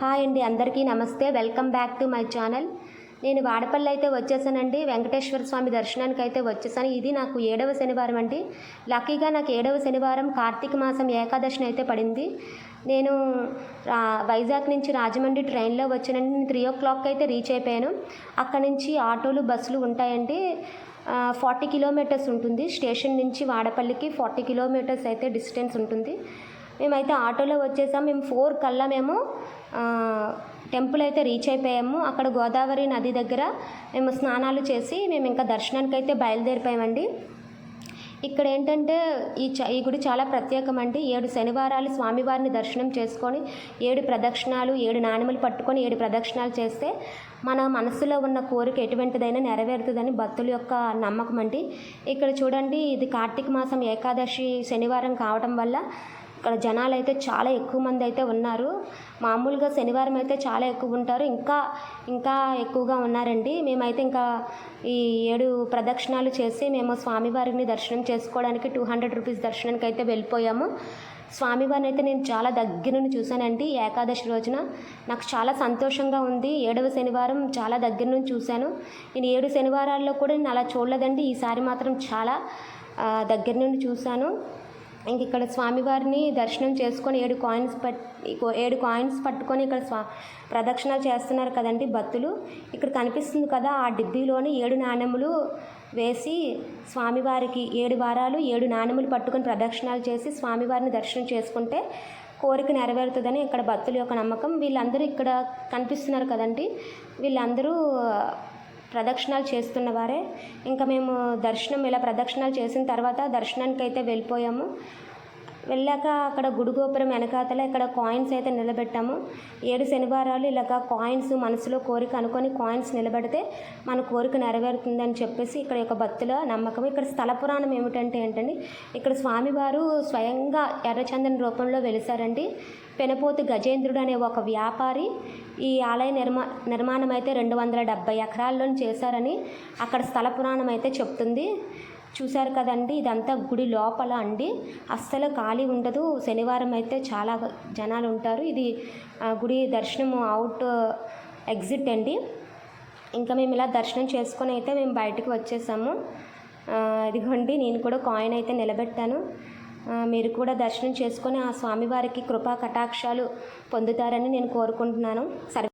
Hi అండి అందరికీ నమస్తే. Welcome back to my channel. నేను వాడపల్లి అయితే వచ్చేసానండి. వెంకటేశ్వర స్వామి దర్శనానికి అయితే వచ్చేసాను. ఇది నాకు ఏడవ శనివారం అండి. లక్కీగా నాకు ఏడవ శనివారం కార్తీక మాసం ఏకాదశిని అయితే పడింది. నేను వైజాగ్ నుంచి రాజమండ్రి ట్రైన్లో వచ్చానండి. నేను త్రీ ఓ క్లాక్ అయితే రీచ్ అయిపోయాను. అక్కడ నుంచి ఆటోలు బస్సులు ఉంటాయండి. ఫార్టీ కిలోమీటర్స్ ఉంటుంది. స్టేషన్ నుంచి వాడపల్లికి ఫార్టీ కిలోమీటర్స్ అయితే డిస్టెన్స్ ఉంటుంది. మేమైతే ఆటోలో వచ్చేసాం. మేము ఫోర్ కల్లా మేము టెంపుల్ అయితే రీచ్ అయిపోయాము. అక్కడ గోదావరి నది దగ్గర మేము స్నానాలు చేసి మేము ఇంకా దర్శనానికి అయితే బయలుదేరిపోయామండి. ఇక్కడ ఏంటంటే ఈ చ ఈ గుడి చాలా ప్రత్యేకమండి. ఏడు శనివారాలు స్వామివారిని దర్శనం చేసుకొని ఏడు ప్రదక్షిణాలు ఏడు నాణెములు పట్టుకొని ఏడు ప్రదక్షిణాలు చేస్తే మన మనసులో ఉన్న కోరిక ఎటువంటిదైనా నెరవేరుతుందని భక్తుల యొక్క నమ్మకం అండి ఇక్కడ చూడండి ఇది కార్తీక మాసం ఏకాదశి శనివారం కావడం వల్ల ఇక్కడ జనాలు అయితే చాలా ఎక్కువ మంది అయితే ఉన్నారు. మామూలుగా శనివారం అయితే చాలా ఎక్కువ ఉంటారు. ఇంకా ఇంకా ఎక్కువగా ఉన్నారండి. మేమైతే ఇంకా ఈ ఏడు ప్రదక్షిణాలు చేసి మేము స్వామివారిని దర్శనం చేసుకోవడానికి టూ హండ్రెడ్ రూపీస్ దర్శనానికి అయితే వెళ్ళిపోయాము. స్వామివారిని అయితే నేను చాలా దగ్గర నుండి చూశానండి. ఈ ఏకాదశి రోజున నాకు చాలా సంతోషంగా ఉంది. ఏడవ శనివారం చాలా దగ్గర నుండి చూశాను. నేను ఏడు శనివారాల్లో కూడా నేను అలా చూడలేదండి. ఈసారి మాత్రం చాలా దగ్గర నుండి చూశాను. ఇంక ఇక్కడ స్వామివారిని దర్శనం చేసుకొని ఏడు కాయిన్స్ పట్ ఏడు కాయిన్స్ పట్టుకొని ఇక్కడ స్వా ప్రదక్షిణాలు చేస్తున్నారు కదండి భక్తులు. ఇక్కడ కనిపిస్తుంది కదా ఆ డిబ్బీలోని ఏడు నాణెములు వేసి స్వామివారికి ఏడు వారాలు ఏడు నాణెములు పట్టుకొని ప్రదక్షిణాలు చేసి స్వామివారిని దర్శనం చేసుకుంటే కోరిక నెరవేరుతుందని ఇక్కడ భక్తుల యొక్క నమ్మకం. వీళ్ళందరూ ఇక్కడ కనిపిస్తున్నారు కదండి. వీళ్ళందరూ ప్రదక్షిణాలు చేస్తున్న వారే. ఇంకా మేము దర్శనం ఇలా ప్రదక్షిణాలు చేసిన తర్వాత దర్శనానికి అయితే వెళ్ళిపోయాము. వెళ్ళాక అక్కడ గుడిగోపురం వెనకాతల ఇక్కడ కాయిన్స్ అయితే నిలబెట్టాము. ఏడు శనివారాలు ఇలాగ కాయిన్స్ మనసులో కోరిక అనుకొని కాయిన్స్ నిలబెడితే మన కోరిక నెరవేరుతుందని చెప్పేసి ఇక్కడ యొక్క భక్తుల నమ్మకం. ఇక్కడ స్థల పురాణం ఏమిటంటే ఏంటండి ఇక్కడ స్వామివారు స్వయంగా ఎర్రచందన రూపంలో వెలిసారండి. పెనపోతు గజేంద్రుడు అనే ఒక వ్యాపారి ఈ ఆలయ నిర్మా నిర్మాణం అయితే రెండు వందల డెబ్బై ఎకరాల్లోని చేశారని అక్కడ స్థల పురాణం అయితే చెప్తుంది. చూశారు కదండి ఇదంతా గుడి లోపల అండి. అస్సలు ఖాళీ ఉండదు. శనివారం అయితే చాలా జనాలు ఉంటారు. ఇది గుడి దర్శనం అవుట్ ఎగ్జిట్ అండి. ఇంకా మేము ఇలా దర్శనం చేసుకొని అయితే మేము బయటకు వచ్చేసాము. ఇదిగోండి నేను కూడా కాయిన్ అయితే నిలబెట్టాను. మీరు కూడా దర్శనం చేసుకొని ఆ స్వామివారికి కృపా కటాక్షాలు పొందుతారని నేను కోరుకుంటున్నాను. సరే.